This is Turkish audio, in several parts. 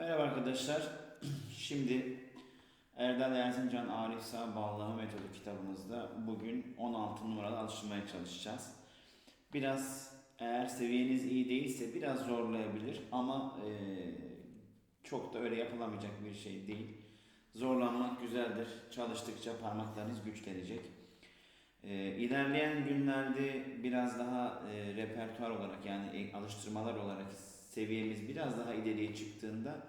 arkadaşlar. Şimdi Erdal Erzincan Arif Sağ Bağlama Metodu kitabımızda bugün 16 numaralı alıştırmaya çalışacağız. Biraz eğer seviyeniz iyi değilse biraz zorlayabilir ama eee, çok da öyle yapılamayacak bir şey değil. Zorlanmak güzeldir. Çalıştıkça parmaklarınız güçlenecek. Ee, ilerleyen günlerde biraz daha e, repertuar olarak yani e, alıştırmalar olarak seviyemiz biraz daha ileriye çıktığında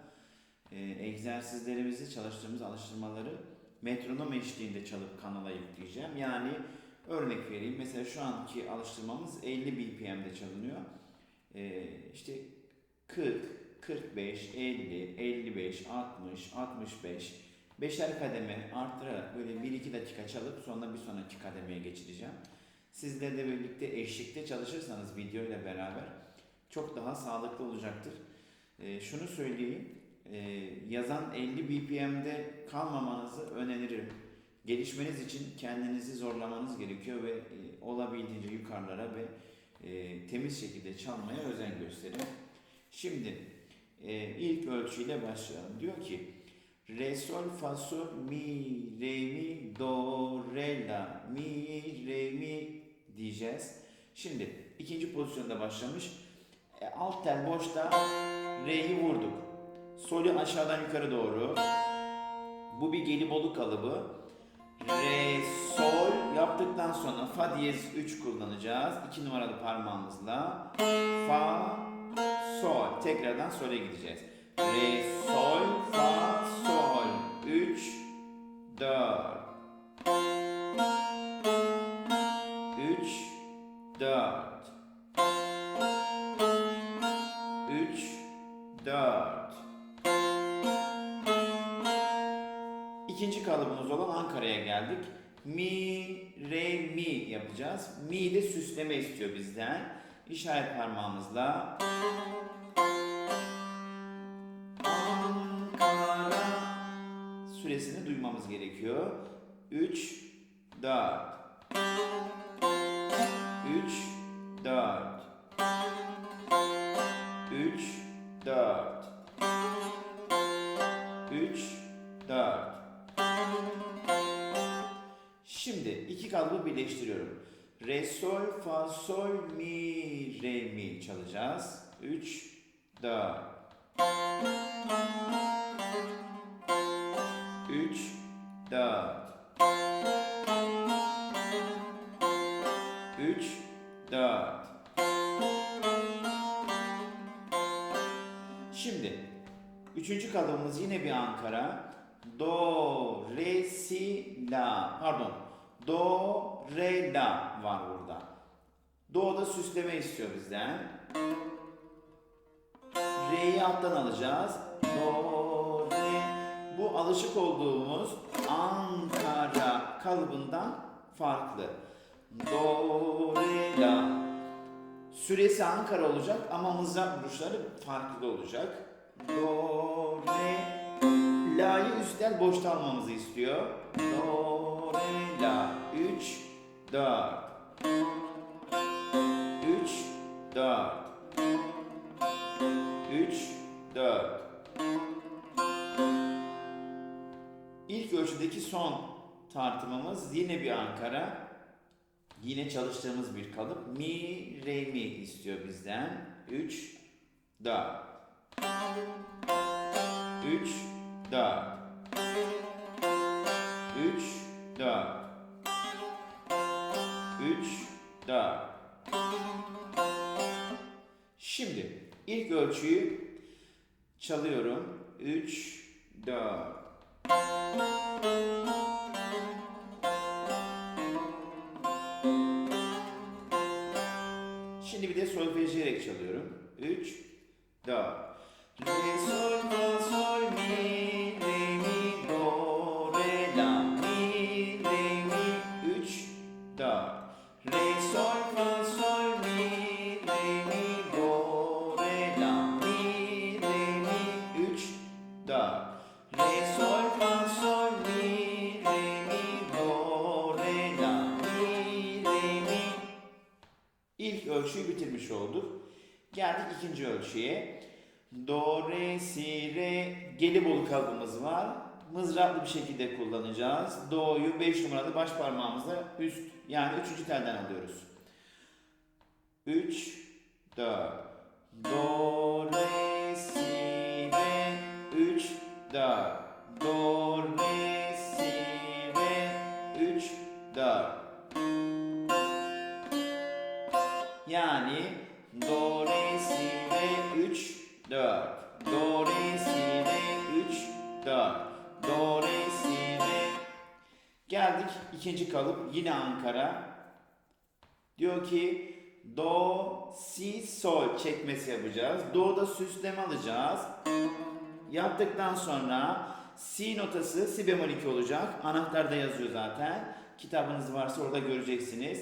e, egzersizlerimizi çalıştığımız alıştırmaları metronom eşliğinde çalıp kanala yükleyeceğim. Yani örnek vereyim. Mesela şu anki alıştırmamız 50 BPM'de çalınıyor. E, işte 40, 45, 50, 55, 60, 65 Beşer kademe arttırarak böyle 1-2 dakika çalıp sonra bir sonraki kademeye geçireceğim. Sizlerle birlikte eşlikte çalışırsanız video ile beraber çok daha sağlıklı olacaktır. Ee, şunu söyleyeyim, ee, yazan 50 BPM'de kalmamanızı öneririm. Gelişmeniz için kendinizi zorlamanız gerekiyor ve e, olabildiğince yukarılara ve e, temiz şekilde çalmaya özen gösterin. Şimdi e, ilk ölçüyle başlayalım. Diyor ki Re sol fa sol mi re mi do re la mi re mi diyeceğiz. Şimdi ikinci pozisyonda başlamış. E, alt tel boşta re'yi vurduk. Solü aşağıdan yukarı doğru. Bu bir gelibolu kalıbı. Re sol yaptıktan sonra fa diyez 3 kullanacağız. 2 numaralı parmağımızla. Fa sol. Tekrardan sole gideceğiz. Re, sol, fa, sol. 3, 4. 3, 4. geldik. Mi, re, mi yapacağız. Mi de süsleme istiyor bizden. İşaret parmağımızla Ankara süresini duymamız gerekiyor. 3 4 3 4 3 4 3 4 Şimdi iki kalıbı birleştiriyorum. Re sol fa sol mi re mi çalacağız. 3 4 3 4 3 4 Şimdi üçüncü kalıbımız yine bir Ankara. Do, re, si, la. Pardon. Do, re, la var burada. Do'da süsleme istiyor bizden. Re'yi alttan alacağız. Do, re. Bu alışık olduğumuz Ankara kalıbından farklı. Do, re, la. Süresi Ankara olacak ama mızrak vuruşları farklı olacak. Do, re, la'yı üstel boşta almamızı istiyor. Do, re, la. 3, 4. 3, 4. 3, 4. İlk ölçüdeki son tartımımız yine bir Ankara. Yine çalıştığımız bir kalıp. Mi, re, mi istiyor bizden. 3, 4. 3, 4. 3, 4. 3, 4. Şimdi ilk ölçüyü çalıyorum. 3, 4. Şimdi bir de solfejleyerek çalıyorum. 3, 4. ikinci ölçüye. Do, re, si, re, gelibolu kalıbımız var. Mızraplı bir şekilde kullanacağız. Do'yu 5 numaralı baş parmağımızla üst yani 3. telden alıyoruz. 3, 4. Do, re, si, re, 3, 4. Do, ikinci kalıp yine Ankara. Diyor ki do, si, sol çekmesi yapacağız. Do'da süsleme alacağız. Yaptıktan sonra si notası si bemol 2 olacak. Anahtarda yazıyor zaten. Kitabınız varsa orada göreceksiniz.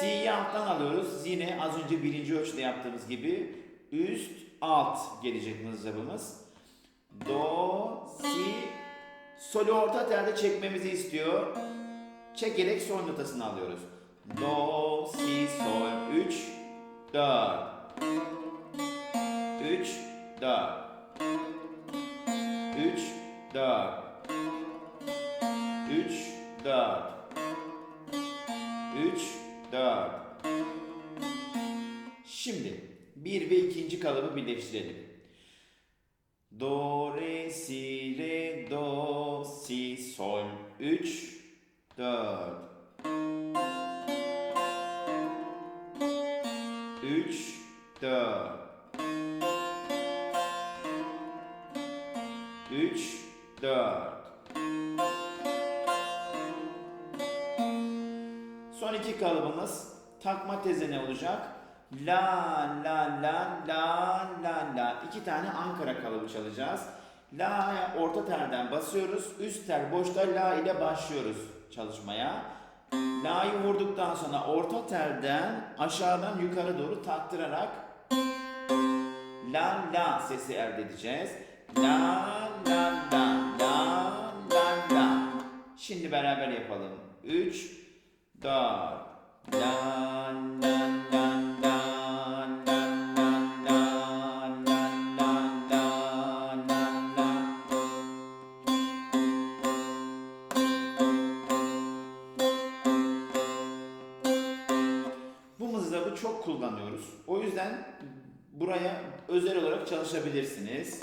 Si'yi alttan alıyoruz. Yine az önce birinci ölçüde yaptığımız gibi üst alt gelecek mızrabımız. Do, si, solü orta telde çekmemizi istiyor. Çekerek sol notasını alıyoruz. Do, si, sol. 3, 4. 3, 4. 3, 4. 3, 4. 3, 4. Şimdi bir ve ikinci kalıbı birleştirelim. Do, re, si, re, do, si, sol. 3, 4. 3, 4. 3, 4. Son iki kalıbımız takma tezene olacak. La, la, la, la, la, la. İki tane Ankara kalıbı çalacağız. La'ya orta telden basıyoruz. Üst tel boşta la ile başlıyoruz çalışmaya. La'yı vurduktan sonra orta telden aşağıdan yukarı doğru taktırarak la la sesi elde edeceğiz. La la la la la la. Şimdi beraber yapalım. 3 4 La la la çalışabilirsiniz.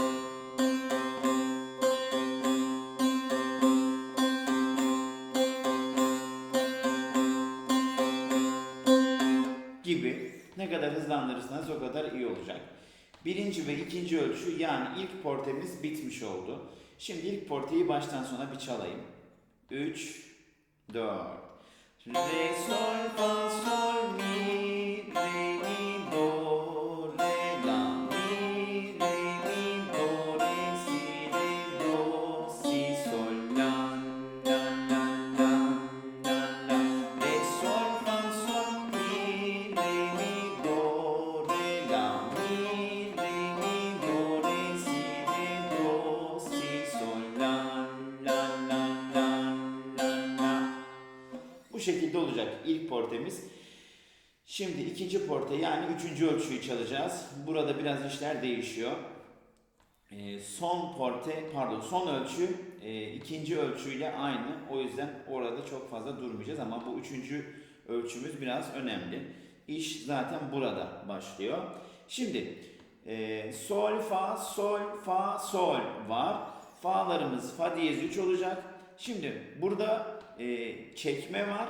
gibi ne kadar hızlandırırsanız o kadar iyi olacak. Birinci ve ikinci ölçü yani ilk portemiz bitmiş oldu. Şimdi ilk porteyi baştan sona bir çalayım. 3, 4. Re, sol, fa, sol, mi, re, mi, do, Bu şekilde olacak ilk portemiz. Şimdi ikinci porte yani üçüncü ölçüyü çalacağız. Burada biraz işler değişiyor. Ee, son porte pardon son ölçü e, ikinci ölçüyle aynı. O yüzden orada çok fazla durmayacağız ama bu üçüncü ölçümüz biraz önemli. İş zaten burada başlıyor. Şimdi e, sol fa sol fa sol var. Fa'larımız fa diyez 3 olacak. Şimdi burada e, çekme var.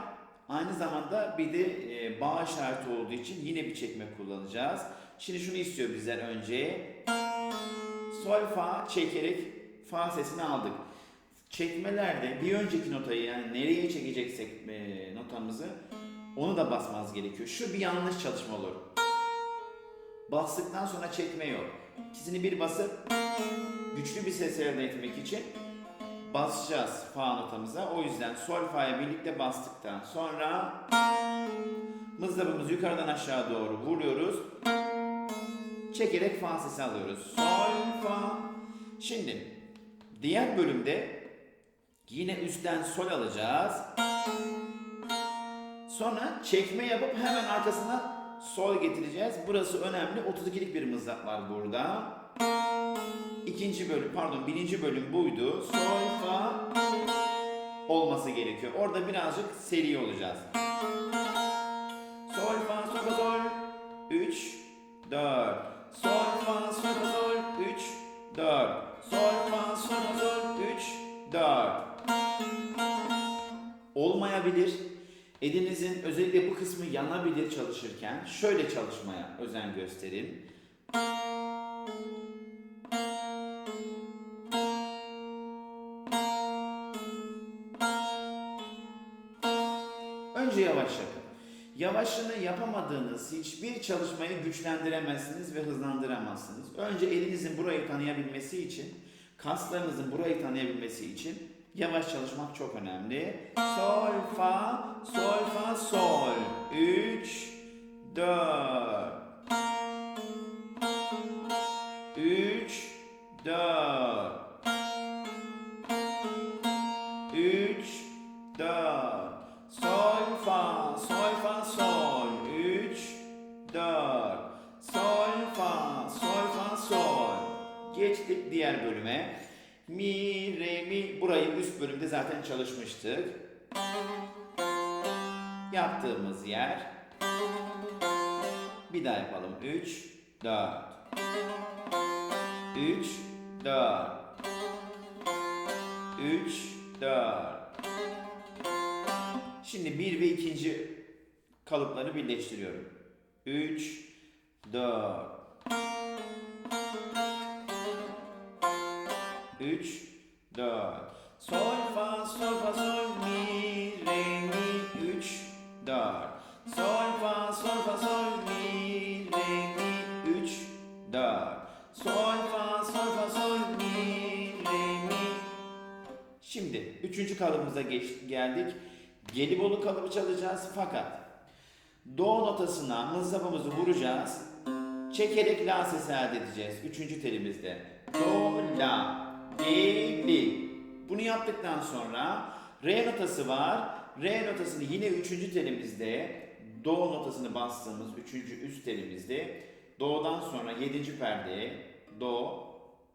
Aynı zamanda bir de e, bağ işareti olduğu için yine bir çekme kullanacağız. Şimdi şunu istiyor bizden önce. Sol fa çekerek fa sesini aldık. Çekmelerde bir önceki notayı yani nereye çekeceksek e, notamızı onu da basmamız gerekiyor. Şu bir yanlış çalışma olur. Bastıktan sonra çekme yok. İkisini bir basıp güçlü bir ses elde etmek için basacağız fa notamıza. O yüzden sol fa'ya birlikte bastıktan sonra mızrabımızı yukarıdan aşağı doğru vuruyoruz. Çekerek fa sesi alıyoruz. Sol fa. Şimdi diğer bölümde yine üstten sol alacağız. Sonra çekme yapıp hemen arkasına sol getireceğiz. Burası önemli. 32'lik bir mızrap var burada. İkinci bölüm, pardon birinci bölüm buydu. Sol, fa olması gerekiyor. Orada birazcık seri olacağız. Sol, fa, sol, sol. 3, 4. Sol, fa, sol, sol. 3, 4. Sol, fa, sol, sol. 3, 4. Olmayabilir. Elinizin özellikle bu kısmı yanabilir çalışırken. Şöyle çalışmaya özen gösterin. Yavaş yapın. Yavaşını yapamadığınız hiçbir çalışmayı güçlendiremezsiniz ve hızlandıramazsınız. Önce elinizin burayı tanıyabilmesi için, kaslarınızın burayı tanıyabilmesi için yavaş çalışmak çok önemli. Sol, fa, sol, fa, sol. 3, 4. zaten çalışmıştık. Yaptığımız yer. Bir daha yapalım. 3, 4. 3, 4. 3, 4. Şimdi bir ve ikinci kalıpları birleştiriyorum. 3, 4. 3, 4. Sol, fa, sol, fa, sol, mi, re, mi, 3, 4. Sol, fa, sol, fa, sol, mi, re, mi, 3, 4. Sol, fa, sol, fa, sol, mi, re, mi. Şimdi üçüncü kalıbımıza geç, geldik. Gelibolu kalıbı çalacağız fakat do notasına mızrapımızı vuracağız. Çekerek la sesi elde edeceğiz. Üçüncü telimizde. Do, la, geli. Bunu yaptıktan sonra re notası var. Re notasını yine üçüncü telimizde do notasını bastığımız üçüncü üst telimizde do'dan sonra yedinci perdeye do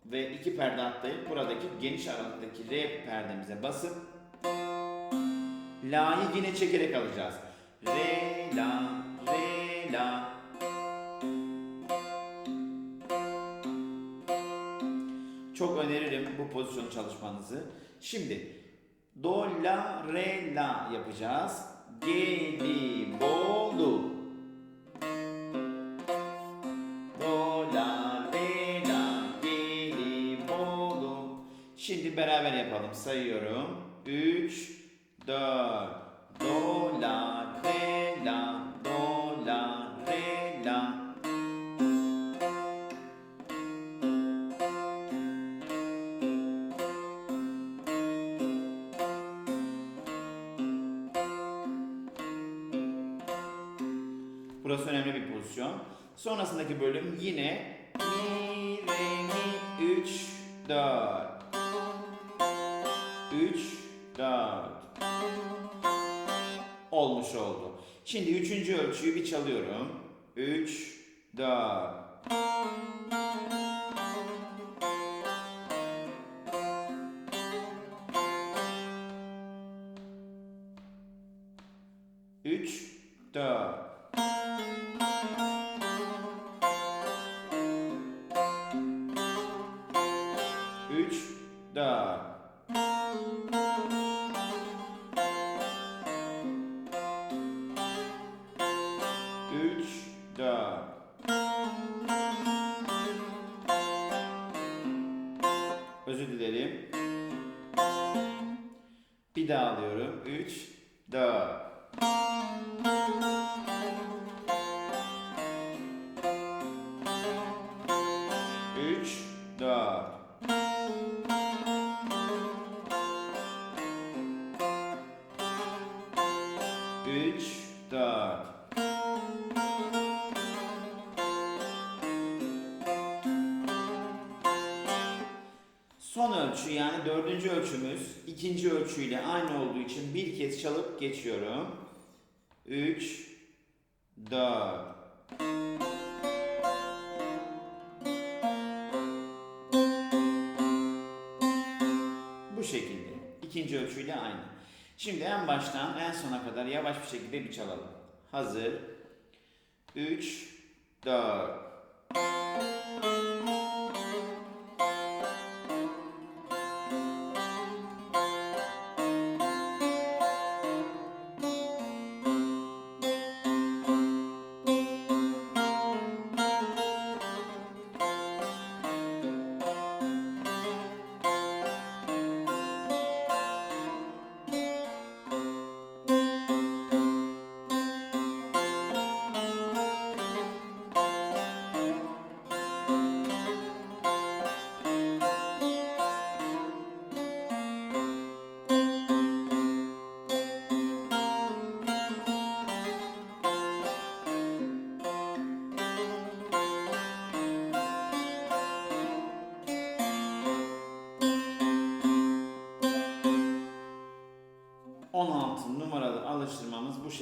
ve iki perde atlayıp buradaki geniş aralıktaki re perdemize basıp la'yı yine çekerek alacağız. Re la re la bu pozisyon çalışmanızı. Şimdi do la re la yapacağız. Gelibolu. Do la re la Gelibolu. Şimdi beraber yapalım. Sayıyorum. 3 4 Do la re la do la re la Sonrasındaki bölüm yine mi, re, mi, 3, 4. 3, 4. Olmuş oldu. Şimdi üçüncü ölçüyü bir çalıyorum. 3, 4. özür dilerim. Bir daha alıyorum. 3, 4. ikinci ölçüyle aynı olduğu için bir kez çalıp geçiyorum. Üç, dört. Bu şekilde. İkinci ölçüyle aynı. Şimdi en baştan en sona kadar yavaş bir şekilde bir çalalım. Hazır. 3 4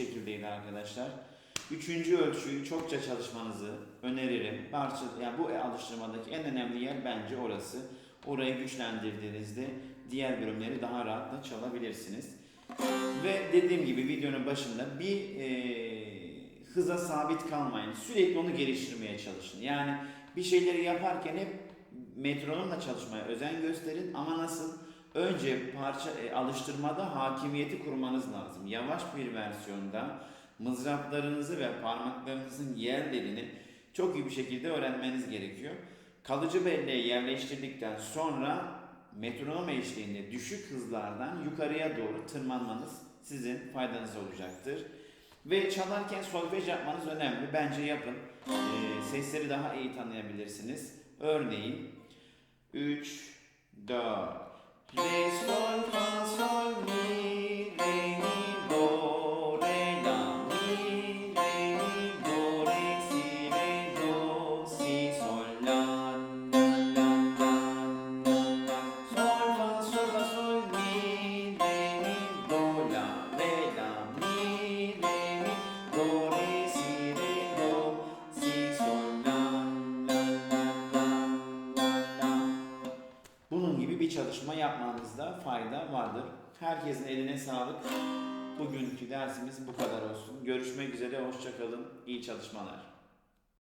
şekildeydi arkadaşlar. Üçüncü ölçüyü çokça çalışmanızı öneririm. Parça, yani bu alıştırmadaki en önemli yer bence orası. Orayı güçlendirdiğinizde diğer bölümleri daha rahatla çalabilirsiniz. Ve dediğim gibi videonun başında bir eee, hıza sabit kalmayın. Sürekli onu geliştirmeye çalışın. Yani bir şeyleri yaparken hep metronomla çalışmaya özen gösterin ama nasıl? Önce parça e, alıştırmada hakimiyeti kurmanız lazım. Yavaş bir versiyonda mızraplarınızı ve parmaklarınızın yerlerini çok iyi bir şekilde öğrenmeniz gerekiyor. Kalıcı belleğe yerleştirdikten sonra metronom eşliğinde düşük hızlardan yukarıya doğru tırmanmanız sizin faydanıza olacaktır. Ve çalarken solfej yapmanız önemli. Bence yapın. Ee, sesleri daha iyi tanıyabilirsiniz. Örneğin 3, 4, Sol, fa, sol, mi, re, Bugünkü dersimiz bu kadar olsun. Görüşmek üzere, hoşçakalın. İyi çalışmalar.